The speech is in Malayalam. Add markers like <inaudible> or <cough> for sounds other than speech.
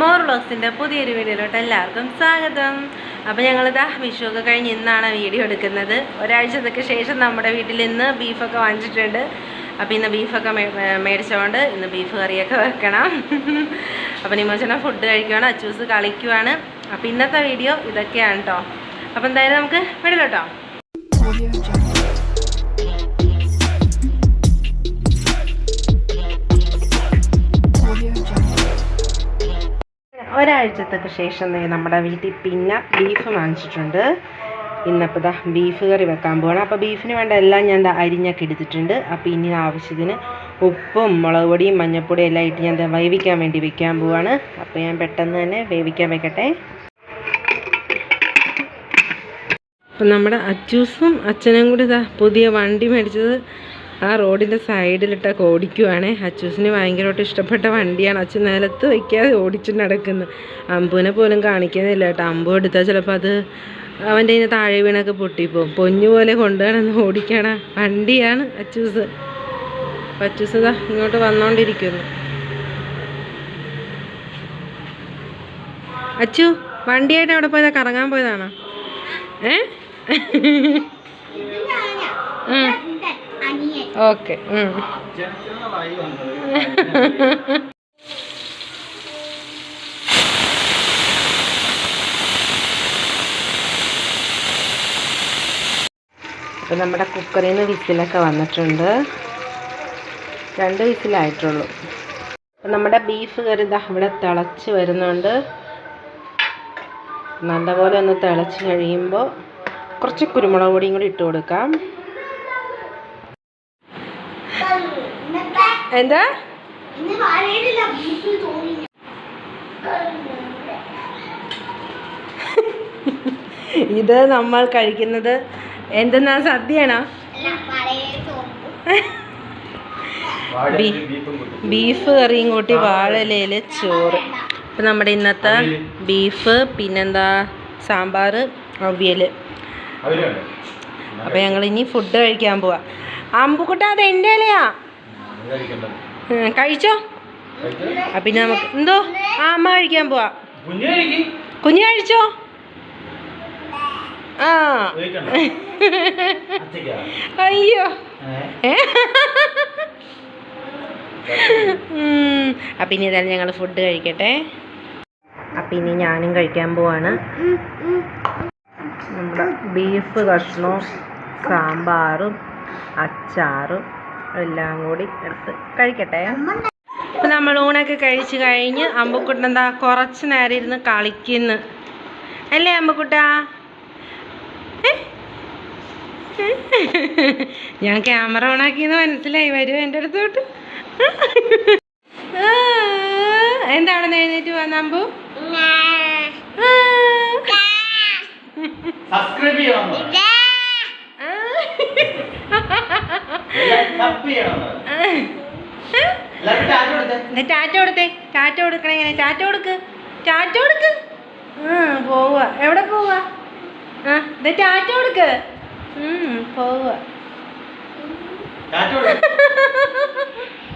മോർ വ്ളോഗ്സിന്റെ പുതിയൊരു വീഡിയോയിലോട്ട് എല്ലാവർക്കും സ്വാഗതം. അപ്പോൾ ഞങ്ങളിതാ വിഷു ഒക്കെ കഴിഞ്ഞ് ഇന്നാണ് വീഡിയോ എടുക്കുന്നത്. ഒരാഴ്ചത്തേക്ക് ശേഷം നമ്മുടെ വീട്ടിൽ ഇന്ന് ബീഫൊക്കെ വാങ്ങിച്ചിട്ടുണ്ട്. അപ്പോൾ ഇന്ന് ബീഫൊക്കെ മേടിച്ചുകൊണ്ട് ഇന്ന് ബീഫ് കറിയൊക്കെ വെക്കണം. അപ്പോൾ നിമോചന ഫുഡ് കഴിക്കുവാണ് അച്ചൂസ് കളിക്കുവാണ്. അപ്പോൾ ഇന്നത്തെ വീഡിയോ ഇതൊക്കെയാണ് കേട്ടോ അപ്പോൾ എന്തായാലും നമുക്ക് വിടലോട്ടോ. ഒരാഴ്ചത്തേക്ക് ശേഷം നമ്മുടെ വീട്ടിൽ പിന്നെ ബീഫ് വാങ്ങിച്ചിട്ടുണ്ട്. ഇന്നിപ്പോൾ ദാ ബീഫ് കറി വെക്കാൻ പോവാണ്. അപ്പോൾ ബീഫിന് വേണ്ട എല്ലാം ഞാൻ അരിഞ്ഞൊക്കെ എടുത്തിട്ടുണ്ട്. അപ്പോൾ ഇനി ആവശ്യത്തിന് ഉപ്പും മുളക് പൊടിയും മഞ്ഞൾപ്പൊടിയും എല്ലാം ഇട്ട് ഞാൻ വേവിക്കാൻ വേണ്ടി വെക്കാൻ പോവാണ്. അപ്പോൾ ഞാൻ പെട്ടെന്ന് തന്നെ വേവിക്കാൻ വെക്കട്ടെ. അപ്പം നമ്മുടെ അച്ചൂസും അച്ഛനും കൂടി ഇതാ പുതിയ വണ്ടി മേടിച്ചത് ആ റോഡിന്റെ സൈഡിലിട്ടൊക്കെ ഓടിക്കുവാണേ. അച്ചൂസിന് ഭയങ്കരമായിട്ട് ഇഷ്ടപ്പെട്ട വണ്ടിയാണ്. അച്ഛൻ നിലത്ത് വയ്ക്കാതെ ഓടിച്ചു നടക്കുന്നത് അമ്പുവിനെ പോലും കാണിക്കുന്നില്ല കേട്ടോ. അമ്പു എടുത്താൽ ചിലപ്പോൾ അത് അവന്റെ ഇതിന് താഴെ വീണൊക്കെ പൊട്ടിപ്പോവും. പൊന്നു പോലെ കൊണ്ടുവരണം ഓടിക്കണ വണ്ടിയാണ് അച്ചൂസ്. അച്ചൂസ് ഇതാ ഇങ്ങോട്ട് വന്നുകൊണ്ടിരിക്കുന്നു അച്ചു വണ്ടിയായിട്ട് അവിടെ പോയതാ? കറങ്ങാൻ പോയതാണോ? ഏ? ഓക്കെ അപ്പം നമ്മുടെ കുക്കറിൽ നിന്ന് വിസിലൊക്കെ വന്നിട്ടുണ്ട്. രണ്ട് വിസിലായിട്ടുള്ളൂ. അപ്പം നമ്മുടെ ബീഫ് കറി ഇതാ ഇവിടെ തിളച്ച് വരുന്നുണ്ട്. നല്ലപോലെ ഒന്ന് തിളച്ച് കഴിയുമ്പോൾ കുറച്ച് കുരുമുളക് പൊടിയും കൂടി ഇട്ട് കൊടുക്കാം. എന്താ? ഇത് നമ്മൾ കഴിക്കുന്നത് എന്തെന്നാ സദ്യയാണോ? ബീഫ് കറിയും കൂട്ടി വാഴലയിൽ ചോറ്. ഇപ്പം നമ്മുടെ ഇന്നത്തെ ബീഫ് പിന്നെന്താ സാമ്പാർ അവിയൽ അപ്പം ഞങ്ങൾ ഇനി ഫുഡ് കഴിക്കാൻ പോവാ. അമ്പുക്കുട്ട അത് എന്റെ ഇലയാ? കഴിച്ചോ? പിന്നെ നമുക്ക് എന്തോ? ആ അമ്മ കഴിക്കാൻ പോവാ. കുഞ്ഞു കഴിച്ചോ? ആ. അയ്യോ. അപ്പം ഇനി ഏതായാലും ഞങ്ങൾ ഫുഡ് കഴിക്കട്ടെ. അപ്പം ഇനി ഞാനും കഴിക്കാൻ പോവാണ്. നമ്മുടെ ബീഫ് കഷ്ണവും സാമ്പാറും അച്ചാറും എല്ലാം കൂടി എടുത്ത് കഴിക്കട്ടെ. ഇപ്പം നമ്മൾ ഊണൊക്കെ കഴിച്ച് കഴിഞ്ഞ് അമ്പക്കുട്ട എന്താ കുറച്ച് നേരം ഇരുന്ന് കളിക്കുന്നു. അല്ലേ അമ്പക്കുട്ട? ഞാൻ ക്യാമറ ഓണാക്കിയെന്ന് മനസ്സിലായി. വരൂ എന്റെ അടുത്തോട്ട്. എന്താണ് എഴുന്നേറ്റ് വന്ന അമ്പു? സബ്സ്ക്രൈബ് ചെയ്യണം ആ. സബ് ചെയ്യണം എല്ലാവരും ടാറ്റ കൊടുത്തേ. ടാറ്റ കൊടുക്കണേ ഇങ്ങനെ ടാറ്റ കൊടുക്ക്. ടാറ്റ കൊടുക്ക്. ആ പോവുക എവിടെ പോവുക ആ ദേ ടാറ്റ കൊടുക്ക്. പോവുക <laughs>